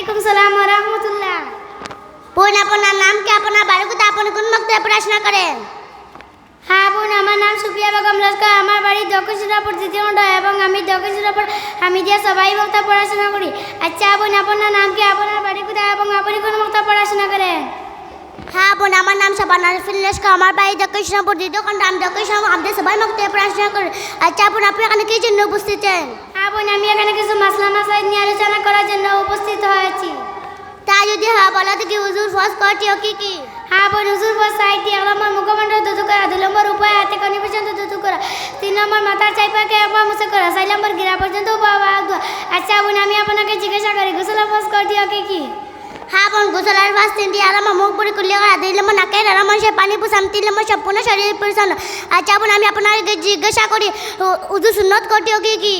ওয়ালাইকুম সালাম ওয়া রাহমাতুল্লাহ। বোন, আপনার নাম কি? আপনার বাড়ি কোথায়? আপনি কোন মক্তবে পড়াশোনা করেন? হ্যাঁ বোন, আমার নাম সুপ্রিয়া বেগম লস্কর। আমার বাড়ি দক্ষিণপুর খণ্ড এবং আমি দক্ষিণপুর আমি দিয়ে সবাই বক্তা পড়াশোনা করি। আচ্ছা বোন, আপনার নাম কি? আপনার বাড়ি কোথায় এবং আপনি কোন বক্তা পড়াশোনা করেন? হ্যাঁ বোন, আমার নাম সাবানা ফিল্লেশকা আমার বাড়ি দক্ষিণপুর দ্বিতীয় খণ্ড। আমি দক্ষিণপুর আমাদের সবাই মক্তবে পড়াশোনা করি। আচ্ছা বোন, আপনি এখানে কি জন্য উপস্থিত হ্যাঁ বোন, আমি করার জন্য উপস্থিত হয়েছি। তা যদি হ্যাঁ বলা তো কি হুজুর ফস করছি ও কি কি? হ্যাঁ বোন হুজুর বস সাইডটি এক নম্বর মুখমণ্ডল দুদু করা দুই নম্বর উপায় হাতে কনি পর্যন্ত দুদু করা তিন নম্বর মাথার চাইপাকে একবার মুছে করা চার নম্বর গিরা পর্যন্ত আচ্ছা বোন আমি আপনাকে জিজ্ঞাসা করি গোসলা ফস করছি ওকে কি? হ্যাঁ বোন গোসলার ফার্স্ট তিনটি আরাম মুখ পুরি করলে দুই নম্বর নাকের আরাম সে পানি পুষাম তিন নম্বর সম্পূর্ণ শরীর পরিচ্ছন্ন আচ্ছা বোন আমি আপনাকে জিজ্ঞাসা করি উজু সুন্নত করছি ও কি কি?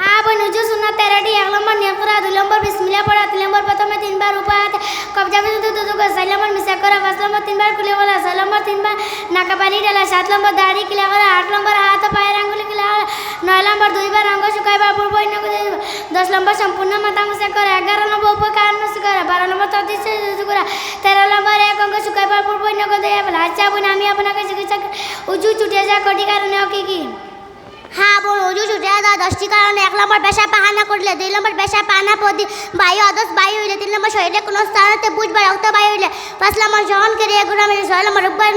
হ্যাঁ বোন উজু সুন্না তেরাটি এক নম্বর নিয়ম করা, দুই নম্বর বিসমিল্লা পড়া, তিন নম্বর প্রথমে তিনবার উপা হাতে কবজা পর্যন্ত দুদু চার নম্বর মিশা করা, পাঁচ নম্বর তিনবার খুলে বলা, ছয় নম্বর তিনবার নাকা পানি ডালা সাত নম্বর দাড়ি কিলা করা, আট নম্বর হাত পায়ের আঙ্গুলি কিলা করা, নয় নম্বর দুইবার অঙ্গ শুকাইবার পূর্ব দশ নম্বর সম্পূর্ণ মাথা মুছে করা, এগারো নম্বর উপকার নষ্ট করা, বারো নম্বর তদ্দিশ করা, তেরো নম্বর এক অঙ্গ শুকাইবার পূর্ব অন্য কথা বলা আচ্ছা বোন আমি আপনাকে চিকিৎসা উঁচু ছুটে যা কটি কারণে কি কি? দশটি কারণে, এক নম্বর পেশা পাহানা করলে, দুই নম্বর পেশা পাহানা পদি বায়ু অদস বায়ু হইলে, তিন নম্বর শরীরে কোনো স্থানতে বুঝবার রক্ত বায়ু হইলে, পাঁচ নম্বর সহন করে এগুলো আমি ছয় নম্বর রূপবার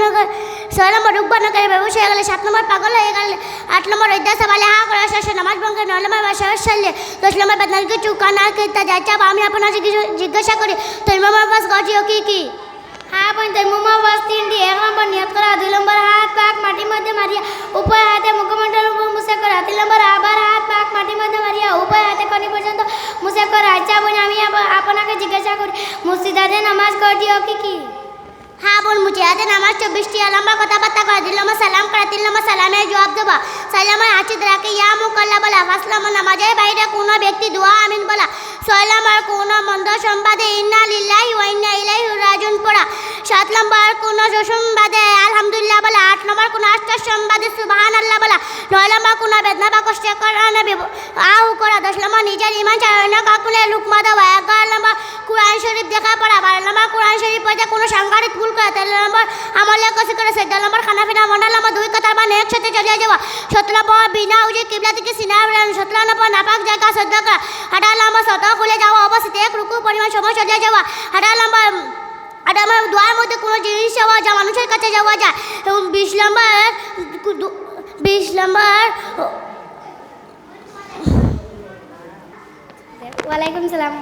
ছয় নম্বর রূপবার করে ব্যবস হয়ে গেলে, সাত নম্বর পাগল হয়ে গেলে, আট নম্বর অধ্যাস বালে, হা করে শেষে নামাজ বঙ্গে নয় নম্বর বাসা সারলে দশ নম্বর বেদনাকে চুকা না খেতে যাচ্ছে আমি আপনার জিজ্ঞেস- করি, তোর নম্বর পাস গছি ও কি কি? হ্যাঁ বোন তাই মোমো বাস তিনটি, এক নম্বর নিয়ত করা, দুই নম্বর হাত পাক মাটির মধ্যে আপনাকে জিজ্ঞাসা করি মুর্শিদাতে নামাজ করছি ও কি কি? হ্যাঁ বোন হাতে নামাজ চব্বিশটি লম্বা কথাবার্তা করা দিল আমার সালাম করা নম্বর সালামের জবাব দেবা। সালামের আচিত রাখে, ইয়া মুকাল্লা বলা নম্বর নামাজের বাইরে কোনো ব্যক্তি দোয়া আমিন বলা। ছয় নম্বর কোনো মন্দ সম্বাদে ইন্না লিল্লাহি ওয়া ইন্না ইলাইহি রাজিউন পড়া। সাত নম্বর কোনো সুসংবাদে, আলহামদুলিল্লাহ বলা। আট নম্বর কোনো আশ্চর্য সম্বাদে সুবহান আল্লাহ বলা। নয় নম্বর কোনো বেদনা বা কষ্ট করা আহু করা। দশ নম্বর নিজের ইমান চালনা কাকুলে লুকমা দেওয়া। কোরআন শরীফ দেখা পড়া বারো নম্বর কোরআন শরীফ পড়ে, কোনো সাংঘাতিক ভুল করা তেরো নম্বর আমলে কষি করে চোদ্দ নম্বর খানা পিনা মন্ডল নম্বর দুই কথার মানে একসাথে চলে যাওয়া। সতেরো নম্বর বিনা উজে কিবলা থেকে সিনা সতেরো নম্বর নাপাক জায়গা, সদ্য করা আঠারো নম্বর শত খুলে যাওয়া, অবস্থিতে এক রুকু পরিমাণ সময় চলে যাওয়া। আঠারো নম্বর আর আমার দোয়ার মধ্যে কোনো জিনিস যাওয়া যা মানুষের কাছে যাওয়া যায়। এবং বিশ নম্বর বিশ নম্বর ওয়ালাইকুম সালাম।